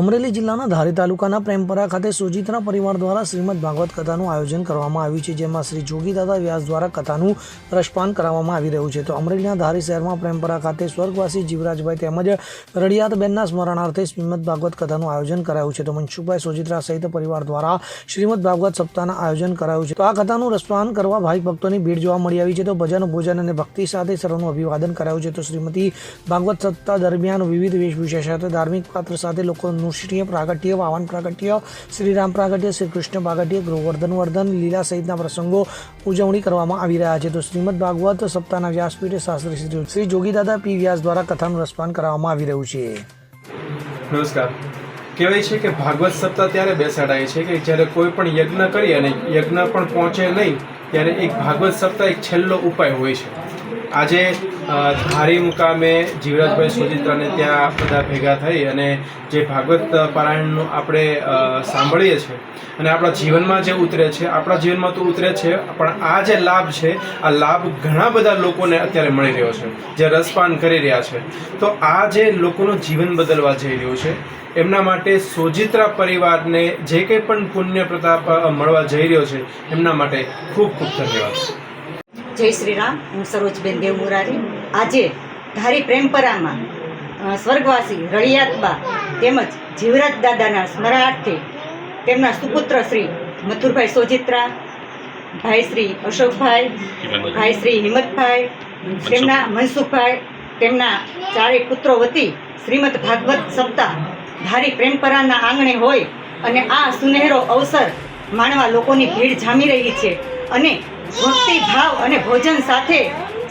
અમરેલી જિલ્લાના ધારી તાલુકાના પ્રેમપરા ખાતે સુજીતના પરિવાર દ્વારા શ્રીમદ ભાગવત કથાનું આયોજન કરવામાં આવ્યું છે, જેમાં શ્રી જોગીદાદા વ્યાસ દ્વારા કથાનું રસપાન કરાવવામાં આવી રહ્યું છે. તો અમરેલીના ધારી શહેરમાં પ્રેમપરા ખાતે સ્વર્ગવાસી જીવરાજભાઈ તેમજ રડિયાતબેનના સ્મરણાર્થે શ્રીમદ ભાગવત કથાનું આયોજન કરાયું છે. તો મનસુખભાઈ સોજિત્રા સહિત પરિવાર દ્વારા શ્રીમદ ભાગવત સપ્તાહના આયોજન કરાયું છે. તો આ કથાનું રસપાન કરવા ભાઈ ભક્તોની ભીડ જોવા મળી આવી છે. તો ભજન, ભોજન અને ભક્તિ સાથે સર્વનું અભિવાદન કરાયું છે. તો શ્રીમતી ભાગવત સપ્તાહ દરમિયાન વિવિધ વેશભૂષા સાથે ધાર્મિક પાત્ર સાથે લોકો નૃષ્ટિય પ્રાગટ્ય, વાવન પ્રાગટ્ય, શ્રીરામ પ્રાગટ્ય શ્રી કૃષ્ણ પ્રાગટ્ય, ગૃહવર્ધન વર્ધન, લીલા સહિતના પ્રસંગો ઉજવણી કરવામાં આવી રહ્યા છે. તો શ્રીમદ ભાગવત સપ્તાહના વ્યાસપીઠે શાસ્ત્રી શ્રી શ્રી જોગીદાદા પી વ્યાસ દ્વારા કથાનું રસપાન કરવામાં આવી રહ્યું છે. નમસ્કાર. કહેવાય છે કે ભાગવત સપ્તાહ ત્યારે બેસાડાય છે કે જ્યારે કોઈ પણ યજ્ઞ કરી અને યજ્ઞ પણ પહોંચે નહીં, ત્યારે એક ભાગવત સપ્તાહ એક છેલ્લો ઉપાય હોય છે. આજે ધારી મુકામે જીવરાજભાઈ સોજિત્રાને ત્યાં બધા ભેગા થઈ અને જે ભાગવત પારાયણનું આપણે સાંભળીએ છીએ અને આપણા જીવનમાં જે ઉતરે છે, આપણા જીવનમાં તો ઉતરે છે, પણ આ જે લાભ છે, આ લાભ ઘણા બધા લોકોને અત્યારે મળી રહ્યો છે, જે રસપાન કરી રહ્યા છે. તો આ જે લોકોનું જીવન બદલવા જઈ રહ્યું છે, એમના માટે સોજિત્રા પરિવારને જે કંઈ પણ પુણ્ય પ્રતાપ મળવા જઈ રહ્યો છે, એમના માટે ખૂબ ખૂબ ધન્યવાદ. જય શ્રી રામ હું સરોજબેન દેવ મુરારી આજે ધારી પ્રેમપરામાં સ્વર્ગવાસી રળિયાતબા તેમજ જીવરાજ દાદાના સ્મરણાર્થે તેમના સુપુત્ર શ્રી મથુરભાઈ સોજિત્રા ભાઈ શ્રી અશોકભાઈ ભાઈ શ્રી હિંમતભાઈ તેમના મનસુખભાઈ તેમના ચારેય પુત્રો વતી શ્રીમદ ભાગવત સપ્તાહ ધારી પ્રેમપરાના આંગણે હોય અને આ સુનહેરો અવસર માણવા લોકોની ભીડ જામી રહી છે. અને ભક્તિ ભાવ અને ભોજન સાથે,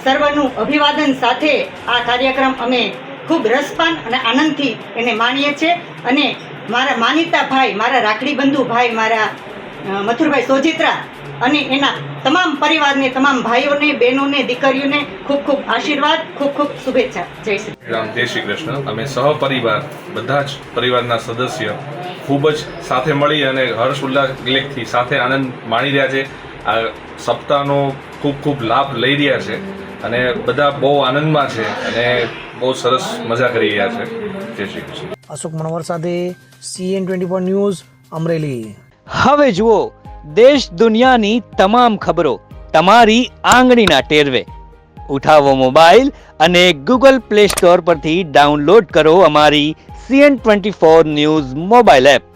સર્વનું અભિવાદન સાથે આ કાર્યક્રમ અમે ખૂબ રસપાન અને આનંદથી એને માણીએ છીએ. અને મારા માનીતા ભાઈ, મારા રાખડી બંધુ ભાઈ, મારા મથુરભાઈ સોજિત્રા અને એના તમામ પરિવારને, તમામ ભાઈઓને, બહેનોને, દીકરીઓને ખૂબ ખૂબ આશીર્વાદ, ખૂબ ખૂબ શુભેચ્છા. જય શ્રી રામ, જય શ્રી કૃષ્ણ. અમે સહ પરિવાર બધા જ પરિવારના સદસ્ય ખૂબ જ સાથે મળી અને હર્ષ ઉલ્લાસ સાથે આનંદ માણી રહ્યા છે. આ સપ્તાહનો ખૂબ ખૂબ લાભ લઈ રહ્યા છે અને બધા બહુ આનંદમાં છે અને બહુ સરસ મજા કરી રહ્યા છે. જય શ્રી કૃષ્ણ. અશોક મણવર સાથે CN twenty four news Amreli. હવે જુઓ દેશ દુનિયાની તમામ ખબરો તમારી આંગળીના ટેરવે. ઉઠાવો મોબાઈલ અને ગૂગલ પ્લે સ્ટોર પરથી ડાઉનલોડ કરો અમારી CN twenty four news mobile app.